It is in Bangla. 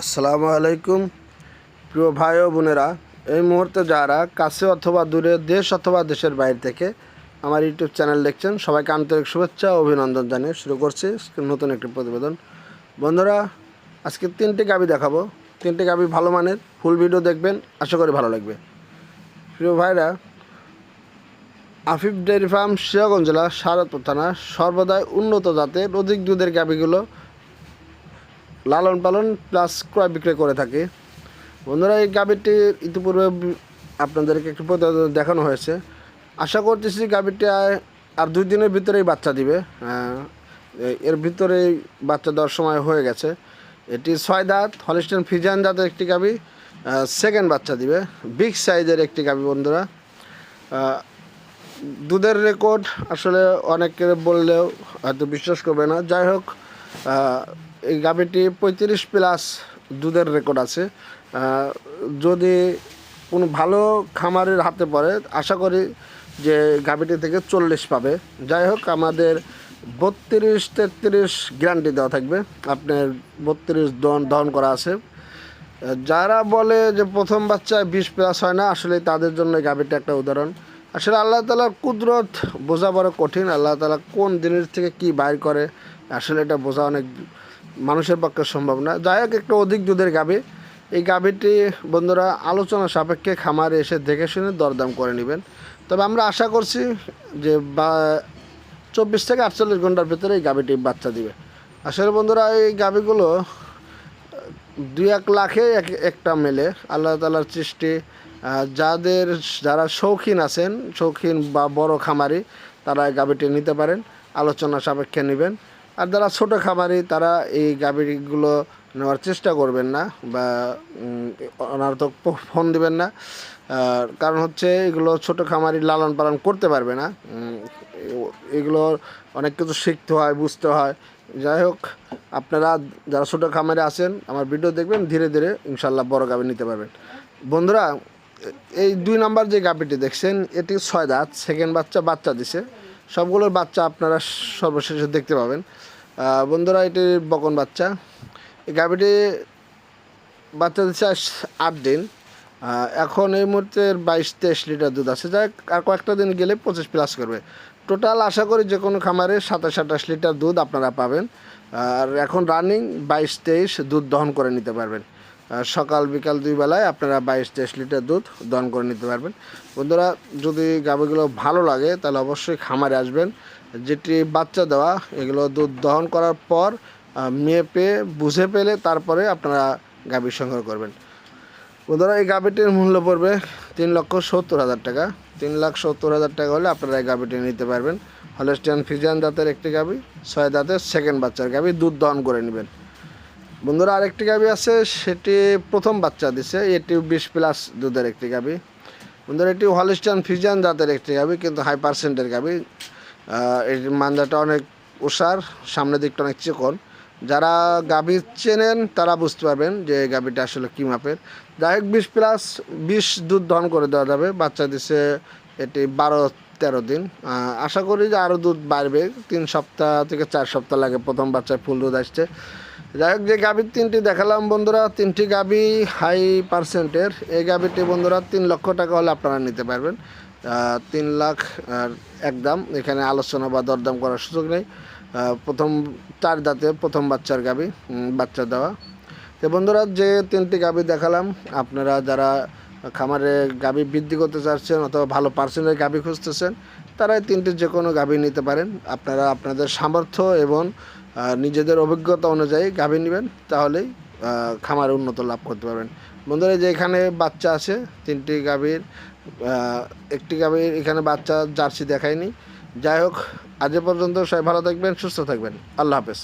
আসসালামু আলাইকুম। প্রিয় ভাই ও বোনেরা, এই মুহূর্তে যারা কাছে অথবা দূরে দেশ অথবা দেশের বাইরে থেকে আমার ইউটিউব চ্যানেল দেখছেন, সবাইকে আন্তরিক শুভেচ্ছা অভিনন্দন জানিয়ে শুরু করছি নতুন একটি প্রতিবেদন। বন্ধুরা, আজকে তিনটি গাবি দেখাবো। তিনটি গাবি ভালো মানের ফুল ভিডিও দেখবেন, আশা করি ভালো লাগবে। প্রিয় ভাইরা, আফিফ ডেয়ারি ফার্ম শিয়াগঞ্জ জেলা সারতপুর থানা সর্বদাই উন্নত জাতের অধিক দুধের গাবিগুলো লালন পালন প্লাস ক্রয় বিক্রয় করে থাকে। বন্ধুরা, এই গাভীটি ইতিপূর্বে আপনাদেরকে একটু দেখানো হয়েছে। আশা করতেছি গাভীটি আর- দুই দিনের ভিতরেই বাচ্চা দিবে। এর ভিতরেই বাচ্চা দেওয়ার সময় হয়ে গেছে। এটি ছয় দাঁত হলিস্টেন ফিজান দাঁতের একটি গাভী। সেকেন্ড বাচ্চা দিবে। বিগ সাইজের একটি গাভী বন্ধুরা। দুধের রেকর্ড আসলে অনেকে বললেও হয়তো বিশ্বাস করবে না। যাই হোক এই গাভীটি পঁয়ত্রিশ প্লাস দুধের রেকর্ড আছে। যদি কোনো ভালো খামারের হাতে পড়ে, আশা করি যে গাভীটি থেকে চল্লিশ পাবে। যাই হোক, আমাদের বত্রিশ তেত্রিশ গ্যারান্টি দেওয়া থাকবে। আপনার বত্রিশ দন দহন করা আছে। যারা বলে যে প্রথম বাচ্চায় বিশ প্লাস হয় না, আসলে তাদের জন্য গাভীটা একটা উদাহরণ। আসলে আল্লাহ তালার কুদরত বোঝা বড় কঠিন। আল্লাহ তালা কোন জিনিস থেকে কি বাইর করে, আসলে এটা বোঝা অনেক মানুষের পক্ষে সম্ভব না। যাই হোক, একটু অধিক দুধের গাভী। এই গাভীটি বন্ধুরা আলোচনা সাপেক্ষে খামারে এসে দেখে শুনে দরদাম করে নেবেন। তবে আমরা আশা করছি যে বা চব্বিশ থেকে আটচল্লিশ ঘণ্টার ভিতরে এই গাভীটি বাচ্চা দিবে। আসলে বন্ধুরা, এই গাভীগুলো দুই এক লাখে এক, একটা মেলে। আল্লাহ তালার সৃষ্টি যাদের, যারা শৌখিন আছেন, শৌখিন বা বড় খামারি, তারা এই গাভীটি নিতে পারেন। আলোচনা সাপেক্ষে নেবেন। আর যারা ছোটো খামারি, তারা এই গাভীগুলো নেওয়ার চেষ্টা করবেন না বা অনার্থক ফোন দিবেন না। কারণ হচ্ছে এগুলো ছোট খামারি লালন পালন করতে পারবে না। এগুলো অনেক কিছু শিখতে হয়, বুঝতে হয়। যাই হোক, আপনারা যারা ছোটো খামারে আছেন, আমার ভিডিও দেখবেন, ধীরে ধীরে ইনশাল্লাহ বড় গাভি নিতে পারবেন। বন্ধুরা এই দুই নাম্বার যে গাভিটি দেখছেন, এটি ছয় দাঁত সেকেন্ড বাচ্চা বাচ্চা দিছে। সবগুলোর বাচ্চা আপনারা সর্বশেষে দেখতে পাবেন। বন্ধুরা এটি বকন বাচ্চা। এই গাভিটি বাচ্চা দিচ্ছে আট দিন। এখন এই মুহূর্তে বাইশ তেইশ লিটার দুধ আছে। হোক, আর কয়েকটা দিন গেলে পঁচিশ প্লাস করবে। টোটাল আশা করি যে কোনো খামারে সাতাশ আঠাশ লিটার দুধ আপনারা পাবেন। আর এখন রানিং বাইশ তেইশ দুধ দহন করে নিতে পারবেন। সকাল বিকাল দুই বেলায় আপনারা বাইশ তেইশ লিটার দুধ দহন করে নিতে পারবেন। বন্ধুরা যদি গাভিগুলো ভালো লাগে তাহলে অবশ্যই খামারে আসবেন। যেটি বাচ্চা দেওয়া এগুলো দুধ দহন করার পর আহ, মেপে বুঝে পেলে তারপরে আপনারা গাভী সংগ্রহ করবেন। বন্ধুরা এই গাভিটির মূল্য পড়বে তিন লক্ষ সত্তর হাজার টাকা। তিন লাখ সত্তর হাজার টাকা হলে আপনারা এই গাভিটি নিতে পারবেন। হলেস্টিয়ান ফিজিয়ান দাঁতের একটি গাভি ছয় দাঁতের সেকেন্ড বাচ্চার গাভি দুধ দহন করে নেবেন। বন্ধুরা, আরেকটি গাভি আছে, সেটি প্রথম বাচ্চা দিছে। এটি বিশ প্লাস দুধের একটি গাভি বন্ধুরা, এটি হলিস্টান ফিজিয়ান জাতের একটি গাভি কিন্তু হাই পার্সেন্টের গাভি এটির মাঞ্জাটা অনেক ওষার সামনের দিকটা অনেক চিকন। যারা গাভি চেনেন, তারা বুঝতে পারবেন যে গাভিটা আসলে কী মাপের। যাই হোক, বিশ প্লাস বিশ দুধ দহন করে দেওয়া যাবে। বাচ্চা দিছে এটি বারো, তেরো দিন। আশা করি যে আরও দুধ বাড়বে। তিন সপ্তাহ থেকে চার সপ্তাহ লাগে প্রথম বাচ্চায় ফুল দুধ আসছে। যাই হোক, যে গাভীর তিনটি দেখালাম বন্ধুরা, তিনটি গাভী হাই পার্সেন্টের এই গাভীটি বন্ধুরা তিন লক্ষ টাকা হলে আপনারা নিতে পারবেন। তিন লাখ একদম এখানে আলোচনা বা দরদাম করার সুযোগ নেই। প্রথম, চার দাঁতে প্রথম বাচ্চার গাভী বাচ্চা দেওয়া। তো বন্ধুরা, যে তিনটি গাভী দেখালাম, আপনারা যারা খামারে গাভী বৃদ্ধি করতে চাচ্ছেন অথবা ভালো পার্সেন্টের গাভী খুঁজতেছেন তারা তিনটি যে কোনো গাভী নিতে পারেন। আপনারা আপনাদের সামর্থ্য এবং নিজেদের অভিজ্ঞতা অনুযায়ী গাভী নেবেন, তাহলেই খামারে উন্নত লাভ করতে পারবেন। বন্ধুরা যে এখানে বাচ্চা আছে, তিনটি গাভীর একটি গাভীর এখানে বাচ্চা জার্সি দেখায়নি। যাই হোক, আজ পর্যন্ত সবাই ভালো থাকবেন, সুস্থ থাকবেন। আল্লাহ হাফেজ।